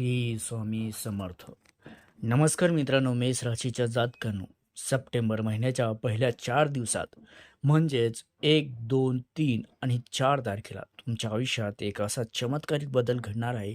श्री स्वामी समर्थ. नमस्कार मित्रांनो मेष राशीच्या जातकांनो. सप्टेंबर महिन्याच्या पहिल्या चार दिवसात. म्हणजेच एक दोन तीन आणि चार तारखेला तुमच्या आयुष्यात एक असा चमत्कारिक बदल घडणार आहे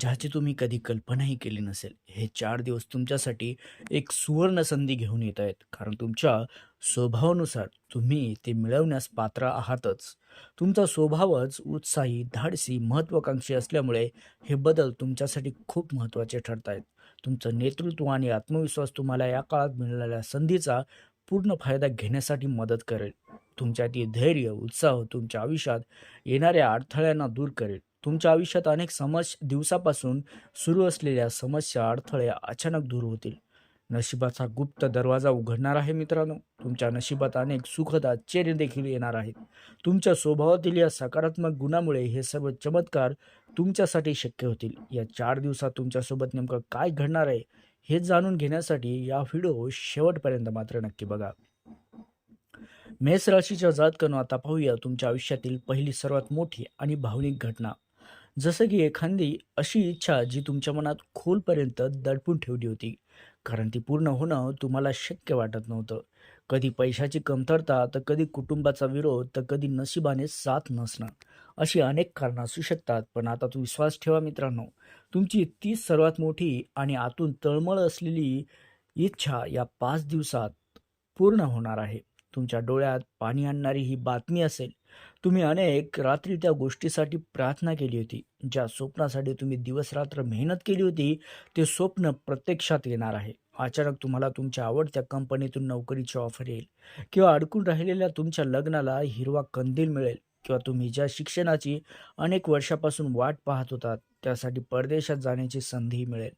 ज्याची तुम्ही कधी कल्पनाही केली नसेल. हे चार दिवस तुमच्यासाठी एक सुवर्ण संधी घेऊन येत आहेत. कारण तुमच्या स्वभावानुसार तुम्ही ते मिळवण्यास पात्र आहातच. तुमचा स्वभावच उत्साही धाडसी महत्त्वाकांक्षी असल्यामुळे हे बदल तुमच्यासाठी खूप महत्त्वाचे ठरत आहेत तुमचं नेतृत्व आणि आत्मविश्वास तुम्हाला या काळात मिळालेल्या संधीचा पूर्ण फायदा घेण्यासाठी मदत करेल. तुमच्यातील धैर्य उत्साह तुमच्या आयुष्यात येणाऱ्या अडथळ्यांना दूर करेल. तुमच्या आयुष्यात अनेक समस्या दिवसापासून सुरू असलेल्या समस्या अडथळे अचानक दूर होतील. नशिबाचा गुप्त दरवाजा उघडणार आहे मित्रांनो. तुमच्या नशिबात अनेक सुखद आश्चर्य देखील येणार आहेत तुमच्या स्वभावातील या सकारात्मक गुणामुळे हे सर्व चमत्कार तुमच्यासाठी शक्य होतील. या चार दिवसात तुमच्यासोबत नेमकं काय घडणार आहे हे जाणून घेण्यासाठी या व्हिडिओ शेवटपर्यंत मात्र नक्की बघा. मेष राशीच्या जातकानं आता पाहूया तुमच्या आयुष्यातील पहिली सर्वात मोठी आणि भावनिक घटना. जसं की एखादी अशी इच्छा जी तुमच्या मनात खोलपर्यंत दडपून ठेवली होती. कारण ती पूर्ण होणं तुम्हाला शक्य वाटत नव्हतं. कधी पैशाची कमतरता तर कधी कुटुंबाचा विरोध तर कधी नशिबाने साथ नसणं. अशी अनेक कारणं असू शकतात पण आता तू विश्वास ठेवा मित्रांनो. तुमची तीच सर्वात मोठी आणि आतून तळमळ असलेली इच्छा या पाच दिवसात पूर्ण होणार आहे. तुमच्या डोळ्यात पाणी आणणारी ही बातमी असेल तुम्ही अनेक रात्री त्या गोष्टीसाठी प्रार्थना केली होती. ज्या स्वप्नासाठी तुम्ही दिवसरात्र मेहनत केली होती ते स्वप्न प्रत्यक्षात येणार आहे. अचानक तुम्हाला तुमच्या आवडत्या कंपनीतून नोकरीची ऑफर येईल. किंवा अडकून राहिलेल्या तुमच्या लग्नाला हिरवा कंदील मिळेल. किंवा तुम्ही ज्या शिक्षणाची अनेक वर्षापासून वाट पाहत होतात त्यासाठी परदेशात जाण्याची संधी मिळेल.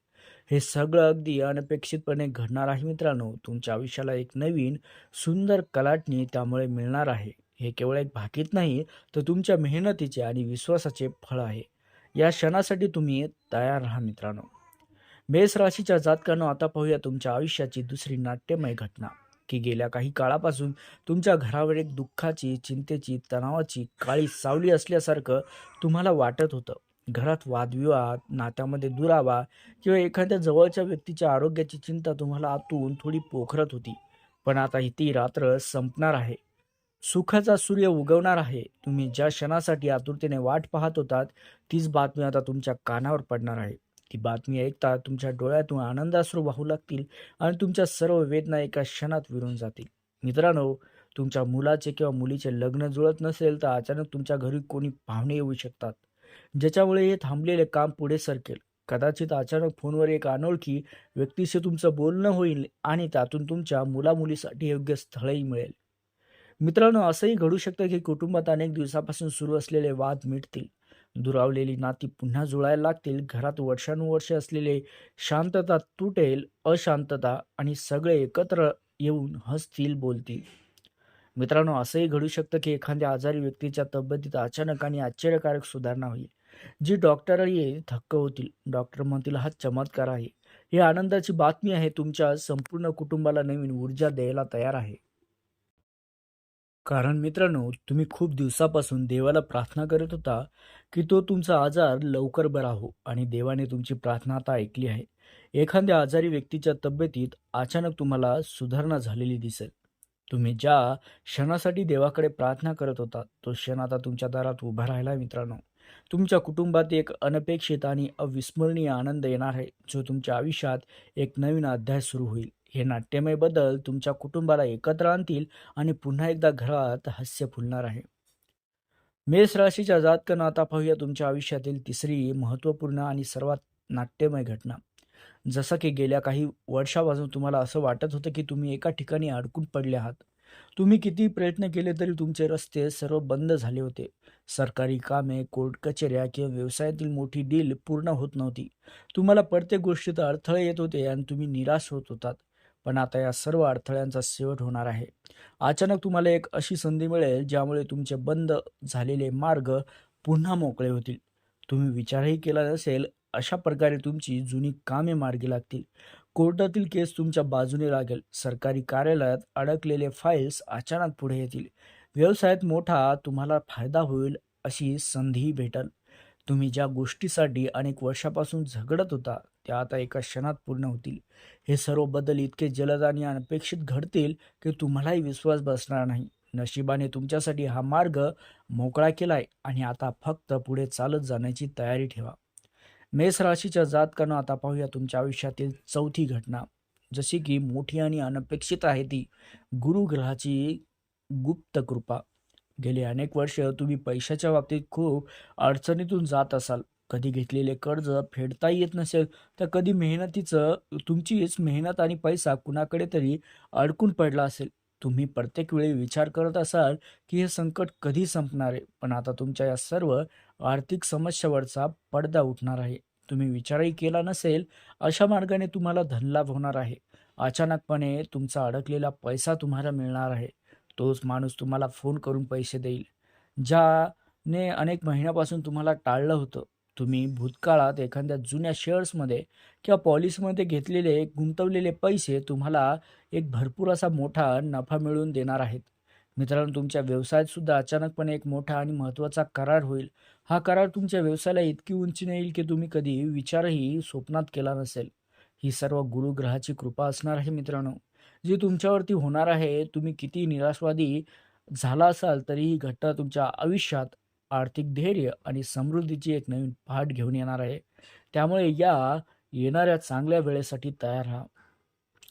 हे सगळं अगदी अनपेक्षितपणे घडणार आहे मित्रांनो. तुमच्या आयुष्याला एक नवीन सुंदर कलाटणी त्यामुळे मिळणार आहे. हे केवळ एक भाकीत नाही तर तुमच्या मेहनतीचे आणि विश्वासाचे फळ आहे. या क्षणासाठी तुम्ही तयार राहा मित्रांनो. मेष राशीच्या जातकानं आता पाहूया तुमच्या आयुष्याची दुसरी नाट्यमय घटना. की गेल्या काही काळापासून तुमच्या घरावर एक दुःखाची चिंतेची तणावाची काळी सावली असल्यासारखं तुम्हाला वाटत होतं. घरात वादविवाद नात्यामध्ये दुरावा किंवा एखाद्या जवळच्या व्यक्तीच्या आरोग्याची चिंता तुम्हाला आतून थोडी पोखरत होती. पण आता ही ती रात्र संपणार आहे. सुखाचा सूर्य उगवणार आहे. तुम्ही ज्या क्षणासाठी आतुरतेने वाट पाहत होतात तीच बातमी आता तुमच्या कानावर पडणार आहे. ती बातमी ऐकता तुमच्या डोळ्यातून आनंदाश्रू वाहू लागतील आणि तुमच्या सर्व वेदना एका क्षणात विरून जातील. मित्रांनो तुमच्या मुलाचे किंवा मुलीचे लग्न जुळत नसेल तर अचानक तुमच्या घरी कोणी पाहुणे येऊ शकतात. ज्याच्यामुळे हे थांबलेले काम पुढे सरकेल. कदाचित अचानक फोनवर एक अनोळखी व्यक्तीशी तुमचं बोलणं होईल आणि त्यातून तुमच्या मुलामुलीसाठी योग्य स्थळही मिळेल. मित्रांनो असंही घडू शकतं की कुटुंबात अनेक दिवसापासून सुरू असलेले वाद मिटतील. दुरावलेली नाती पुन्हा जुळायला लागतील. घरात वर्षानुवर्षे असलेले शांतता तुटेल अशांतता आणि सगळे एकत्र येऊन हसतील बोलतील. मित्रांनो असंही घडू शकतं की एखाद्या आजारी व्यक्तीच्या तब्येतीत अचानक आणि आश्चर्यकारक सुधारणा होईल. जी डॉक्टरही थक्क होतील. डॉक्टर म्हणतील हा चमत्कार आहे. ही आनंदाची बातमी आहे. तुमच्या संपूर्ण कुटुंबाला नवीन ऊर्जा द्यायला तयार आहे. कारण मित्रांनो तुम्ही खूप दिवसापासून देवाला प्रार्थना करत होता की तो तुमचा आजार लवकर बरा हो आणि देवाने तुमची प्रार्थना आता ऐकली आहे. एखाद्या आजारी व्यक्तीच्या तब्येतीत अचानक तुम्हाला सुधारणा झालेली दिसेल. तुम्ही ज्या क्षणासाठी देवाकडे प्रार्थना करत होता तो क्षण आता तुमच्या दारात उभा राहिला मित्रांनो. तुमच्या कुटुंबात एक अनपेक्षित आणि अविस्मरणीय आनंद येणार आहे जो तुमच्या आयुष्यात एक नवीन अध्याय सुरू होईल. हे नाट्यमय बदल तुमच्या कुटुंबाला एकत्र आणतील आणि पुन्हा एकदा घरात हास्य फुलणार आहे. मेष राशीच्या जातकनं आता पाहूया तुमच्या आयुष्यातील तिसरी महत्त्वपूर्ण आणि सर्वात नाट्यमय घटना. जसं की गेल्या काही वर्षापासून तुम्हाला असं वाटत होतं की तुम्ही एका ठिकाणी अडकून पडले आहात. तुम्ही किती प्रयत्न केले तरी तुमचे रस्ते सर्व बंद झाले होते. सरकारी कामे कोर्ट कचेऱ्या किंवा व्यवसायातील मोठी डील पूर्ण होत नव्हती. तुम्हाला प्रत्येक गोष्टीत अडथळे येत होते आणि तुम्ही निराश होत होतात. पण आता या सर्व अडथळ्यांचा शेवट होणार आहे. अचानक तुम्हाला एक अशी संधी मिळेल ज्यामुळे तुमचे बंद झालेले मार्ग पुन्हा मोकळे होतील. तुम्ही विचारही केला नसेल अशा प्रकारे तुमची जुनी कामे मार्गी लागतील. कोर्टातील केस तुमच्या बाजूने लागेल. सरकारी कार्यालयात अडकलेले फाईल्स अचानक पुढे येतील. व्यवसायात मोठा तुम्हाला फायदा होईल अशी संधीही भेटल. तुम्ही ज्या गोष्टीसाठी अनेक वर्षापासून झगडत होता त्या आता एका क्षणात पूर्ण होतील. हे सर्व बदल इतके जलद आणि अनपेक्षित घडतील की तुम्हालाही विश्वास बसणार नाही. नशिबाने तुमच्यासाठी हा मार्ग मोकळा केलाय आणि आता फक्त पुढे चालत जाण्याची तयारी ठेवा. मेष राशीच्या जातकानं आता पाहूया तुमच्या आयुष्यातील चौथी घटना. जशी की मोठी आणि अनपेक्षित आहे ती. गुरुग्रहाची गुप्त कृपा. गेली अनेक वर्ष तुम्ही पैशाच्या बाबतीत खूप अडचणीतून जात असाल. कधी घेतलेले कर्ज फेडता येत नसेल तर कधी मेहनतीचं तुमचीच मेहनत आणि पैसा कुणाकडे तरी अडकून पडला असेल. तुम्ही प्रत्येक वेळी विचार करत असाल की हे संकट कधी संपणार आहे पण आता तुमच्या या सर्व आर्थिक समस्यावरचा पडदा उठणार आहे. तुम्ही विचारही केला नसेल अशा मार्गाने तुम्हाला धनलाभ होणार आहे. अचानकपणे तुमचा अडकलेला पैसा तुम्हाला मिळणार आहे. तोच माणूस तुम्हाला फोन करून पैसे देईल ज्याने अनेक महिन्यापासून तुम्हाला टाळलं होतं. तुम्ही भूतकाळात एखाद्या जुन्या शेअर्समध्ये किंवा पॉलिसीमध्ये घेतलेले गुंतवलेले पैसे तुम्हाला एक भरपूर असा मोठा नफा मिळवून देणार आहेत. मित्रांनो तुमच्या व्यवसायात सुद्धा अचानकपणे एक मोठा आणि महत्त्वाचा करार होईल. हा करार तुमच्या व्यवसायाला इतकी उंची नेईल की तुम्ही कधी विचारही स्वप्नात केला नसेल. ही सर्व गुरुग्रहाची कृपा असणार आहे मित्रांनो. जी तुमच्यावरती होणार आहे तुम्ही किती निराशवादी झाला असाल तरी ही घटना तुमच्या आयुष्यात आर्थिक धैर्य आणि समृद्धीची एक नवीन पाठ घेऊन येणार आहे. त्यामुळे या येणाऱ्या चांगल्या वेळेसाठी तयार राहा.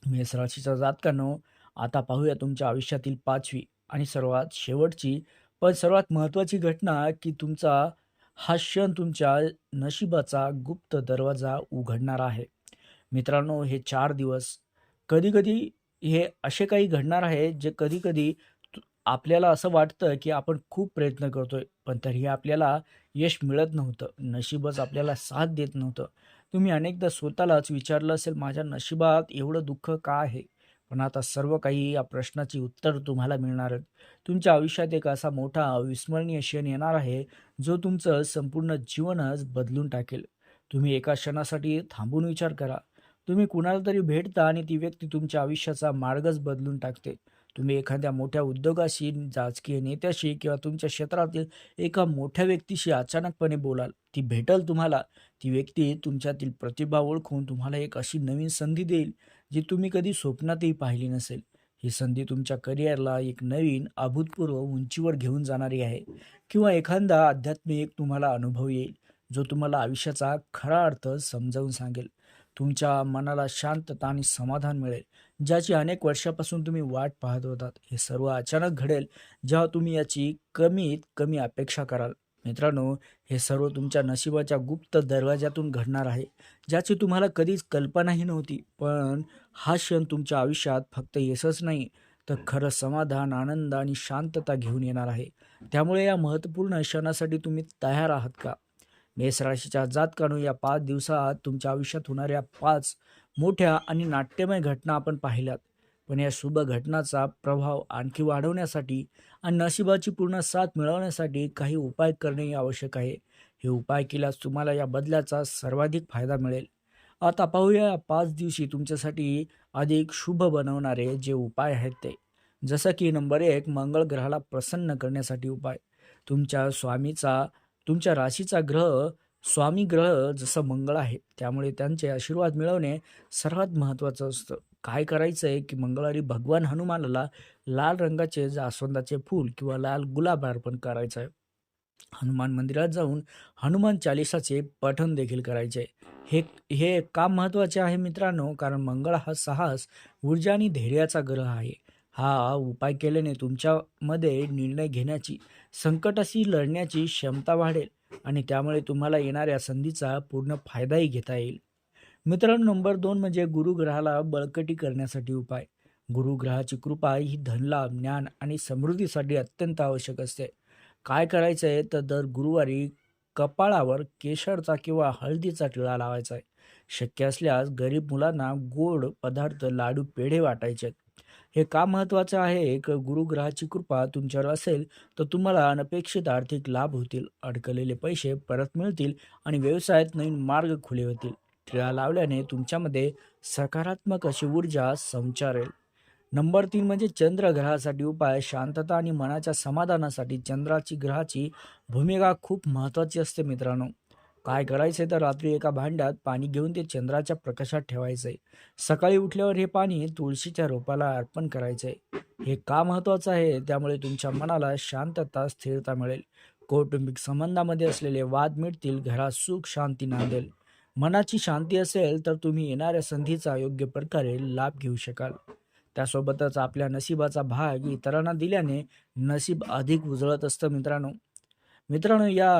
मेष राशीच्या जातकांनो आता पाहूया तुमच्या आयुष्यातील पाचवी आणि सर्वात शेवटची पण सर्वात महत्त्वाची घटना की तुमचा हा क्षण तुमच्या नशिबाचा गुप्त दरवाजा उघडणार आहे. मित्रांनो हे चार दिवस कधीकधी हे असे काही घडणार आहे जे कधीकधी आपल्याला असं वाटतं की आपण खूप प्रयत्न करतोय पण तरीही आपल्याला यश मिळत नव्हतं. नशीबच आपल्याला साथ देत नव्हतं. तुम्ही अनेकदा स्वतःलाच विचारलं असेल माझ्या नशिबात एवढं दुःख का आहे? पण आता सर्व काही या प्रश्नाची उत्तर तुम्हाला मिळणार आहेत. तुमच्या आयुष्यात एक असा मोठा अविस्मरणीय क्षण येणार आहे जो तुमचं संपूर्ण जीवनच बदलून टाकेल. तुम्ही एका क्षणासाठी थांबून विचार करा. तुम्ही कुणाला तरी भेटता आणि ती व्यक्ती तुमच्या आयुष्याचा मार्गच बदलून टाकते. तुम्ही एखाद्या मोठ्या उद्योगाशी राजकीय नेत्याशी किंवा तुमच्या क्षेत्रातील एका मोठ्या व्यक्तीशी अचानकपणे बोलाल ती भेटल तुम्हाला ती व्यक्ती तुमच्यातील प्रतिभा ओळखून तुम्हाला एक अशी नवीन संधी देईल जी तुम्ही कधी स्वप्नातही पाहिली नसेल. ही संधी तुमच्या करिअरला एक नवीन अभूतपूर्व उंचीवर घेऊन जाणारी आहे किंवा एखादा आध्यात्मिक तुम्हाला अनुभव येईल जो तुम्हाला आयुष्याचा खरा अर्थ समजावून सांगेल. तुमच्या मनाला शांतता आणि समाधान मिळेल. ज्याची अनेक वर्षापासून तुम्ही वाट पाहत होतात. हे सर्व अचानक घडेल जेव्हा तुम्ही याची कमीत कमी अपेक्षा कराल. मित्रांनो हे सर्व तुमच्या नशिबाच्या गुप्त दरवाज्यातून घडणार आहे ज्याची तुम्हाला कधीच कल्पनाही नव्हती. पण हा क्षण तुमच्या आयुष्यात फक्त यशच नाही तर खरं समाधान आनंद आणि शांतता घेऊन येणार आहे. त्यामुळे या महत्त्वपूर्ण क्षणासाठी तुम्ही तयार आहात का? मेष राशीच्या जातकानू या पाच दिवसात तुमच्या आयुष्यात होणाऱ्या पाच मोठ्या आणि नाट्यमय घटना आपण पाहिल्यात. पण या शुभ घटनाचा प्रभाव आणखी वाढवण्यासाठी आणि नशिबाची पूर्ण साथ मिळवण्यासाठी काही उपाय करणे आवश्यक आहे. हे उपाय केल्यास तुम्हाला या बदलाचा सर्वाधिक फायदा मिळेल. आता पाहूया पाच दिवशी तुमच्यासाठी अधिक शुभ बनवणारे जे उपाय आहेत ते. जसं की नंबर एक मंगळ ग्रहाला प्रसन्न करण्यासाठी उपाय. तुमच्या स्वामीचा तुमच्या राशीचा ग्रह स्वामी ग्रह जसं मंगळ आहे त्यामुळे त्यांचे आशीर्वाद मिळवणे सर्वात महत्त्वाचं असतं. काय करायचं आहे की मंगळवारी भगवान हनुमानाला लाल रंगाचे जास्वंदाचे फूल किंवा लाल गुलाब अर्पण करायचं आहे हनुमान मंदिरात जाऊन हनुमान चालिसाचे पठण देखील करायचे हे हे काम महत्त्वाचे आहे मित्रांनो कारण मंगळ हा साहस ऊर्जा आणि धैर्याचा ग्रह आहे. हा उपाय केल्याने तुमच्यामध्ये निर्णय घेण्याची संकटाशी लढण्याची क्षमता वाढेल आणि त्यामुळे तुम्हाला येणाऱ्या संधीचा पूर्ण फायदाही घेता येईल. मित्रांनो नंबर दोन म्हणजे गुरुग्रहाला बळकटी करण्यासाठी उपाय. गुरुग्रहाची कृपा ही धनलाभ ज्ञान आणि समृद्धीसाठी अत्यंत आवश्यक असते. काय करायचं आहे तर दर गुरुवारी कपाळावर केशरचा किंवा हळदीचा टिळा लावायचा आहे. शक्य असल्यास गरीब मुलांना गोड पदार्थ लाडू पेढे वाटायचे हे का महत्त्वाचं आहे? एक गुरुग्रहाची कृपा तुमच्यावर असेल तर तुम्हाला अनपेक्षित आर्थिक लाभ होतील अडकलेले पैसे परत मिळतील आणि व्यवसायात नवीन मार्ग खुले होतील. टिळा लावल्याने तुमच्यामध्ये सकारात्मक अशी ऊर्जा संचारेल. नंबर तीन म्हणजे चंद्र ग्रहासाठी उपाय. शांतता आणि मनाच्या समाधानासाठी चंद्राची ग्रहाची भूमिका खूप महत्त्वाची असते मित्रांनो. काय करायचे तर रात्री एका भांड्यात पाणी घेऊन ते चंद्राच्या प्रकाशात ठेवायचं आहे सकाळी उठल्यावर हे पाणी तुळशीच्या रोपाला अर्पण करायचं आहे हे का महत्त्वाचं आहे? त्यामुळे तुमच्या मनाला शांतता स्थिरता मिळेल. कौटुंबिक संबंधामध्ये असलेले वाद मिळतील घरात सुख शांती नांदेल. मनाची शांती असेल तर तुम्ही येणाऱ्या संधीचा योग्य प्रकारे लाभ घेऊ शकाल. त्यासोबतच आपल्या नशिबाचा भाग इतरांना दिल्याने नशीब अधिक उजळत असतं मित्रांनो. मित्रांनो या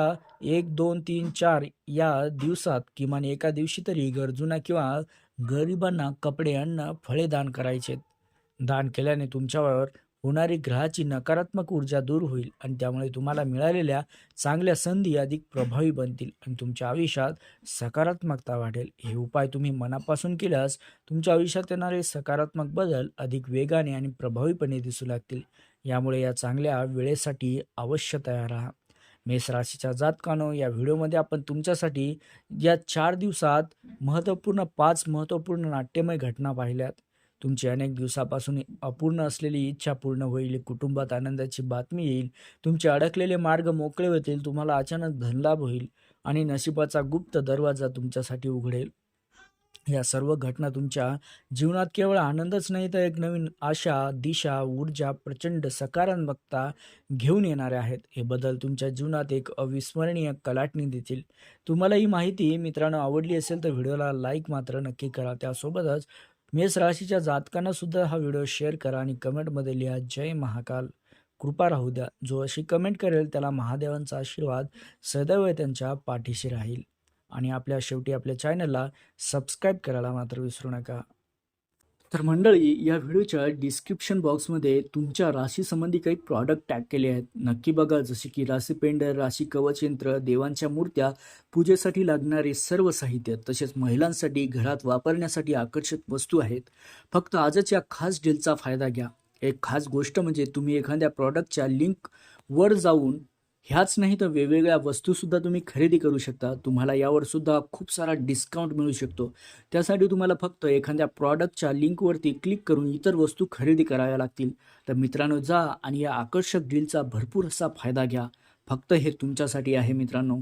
एक दोन तीन चार या दिवसात किमान एका दिवशी तरी गरजूंना किंवा गरिबांना कपडे अन्न फळे दान करायचे. दान केल्याने तुमच्यावर होणारी ग्रहाची नकारात्मक ऊर्जा दूर होईल आणि त्यामुळे तुम्हाला मिळालेल्या चांगल्या संधी अधिक प्रभावी बनतील आणि तुमच्या आयुष्यात सकारात्मकता वाढेल. हे उपाय तुम्ही मनापासून केल्यास तुमच्या आयुष्यात येणारे सकारात्मक बदल अधिक वेगाने आणि प्रभावीपणे दिसू लागतील. यामुळे या चांगल्या वेळेसाठी अवश्य तयार राहा. मेष राशीच्या जातकानो या व्हिडिओमध्ये आपण तुमच्यासाठी या चार दिवसात महत्त्वपूर्ण पाच महत्त्वपूर्ण नाट्यमय घटना पाहिल्यात. तुमची अनेक दिवसापासून अपूर्ण असलेली इच्छा पूर्ण होईल कुटुंबात आनंदाची बातमी येईल तुमचे अडकलेले मार्ग मोकळे होतील तुम्हाला अचानक धनलाभ होईल आणि नशिबाचा गुप्त दरवाजा तुमच्यासाठी उघडेल. या सर्व घटना तुमच्या जीवनात केवळ आनंदच नाही तर एक नवीन आशा दिशा ऊर्जा प्रचंड सकारात्मकता घेऊन येणारे आहेत. हे बदल तुमच्या जीवनात एक अविस्मरणीय कलाटणी देतील. तुम्हाला ही माहिती मित्रांनो आवडली असेल तर व्हिडिओला लाईक मात्र नक्की करा. त्यासोबतच मेष राशीच्या जातकांना सुद्धा हा व्हिडिओ शेअर करा आणि कमेंटमध्ये लिहा जय महाकाल. कृपा राहू द्या. जो अशी कमेंट करेल त्याला महादेवांचा आशीर्वाद सदैव त्यांच्या पाठीशी राहील. आणि आपल्या शेवटी आपल्या चॅनलला सबस्क्राईब करायला मात्र विसरू नका. तर मंडळी या व्हिडिओच्या डिस्क्रिप्शन बॉक्समध्ये तुमच्या राशीसंबंधी काही प्रॉडक्ट टॅग केले आहेत. नक्की बघा जसे की राशी पेंडर राशी कवचयंत्र देवांच्या मूर्त्या पूजेसाठी लागणारे सर्व साहित्य तसेच महिलांसाठी घरात वापरण्यासाठी आकर्षक वस्तू आहेत. फक्त आजच या खास डीलचा फायदा घ्या. एक खास गोष्ट म्हणजे तुम्ही एखाद्या प्रॉडक्टच्या लिंक वर जाऊन ह्याच नाही तर वेगवेगळ्या वस्तूसुद्धा तुम्ही खरेदी करू शकता. तुम्हाला यावर सुद्धा खूप सारा डिस्काउंट मिळू शकतो. त्यासाठी तुम्हाला फक्त एखाद्या प्रॉडक्टच्या लिंकवरती क्लिक करून इतर वस्तू खरेदी कराव्या लागतील. तर मित्रांनो जा आणि या आकर्षक डीलचा भरपूर असा फायदा घ्या. फक्त हे तुमच्यासाठी आहे मित्रांनो.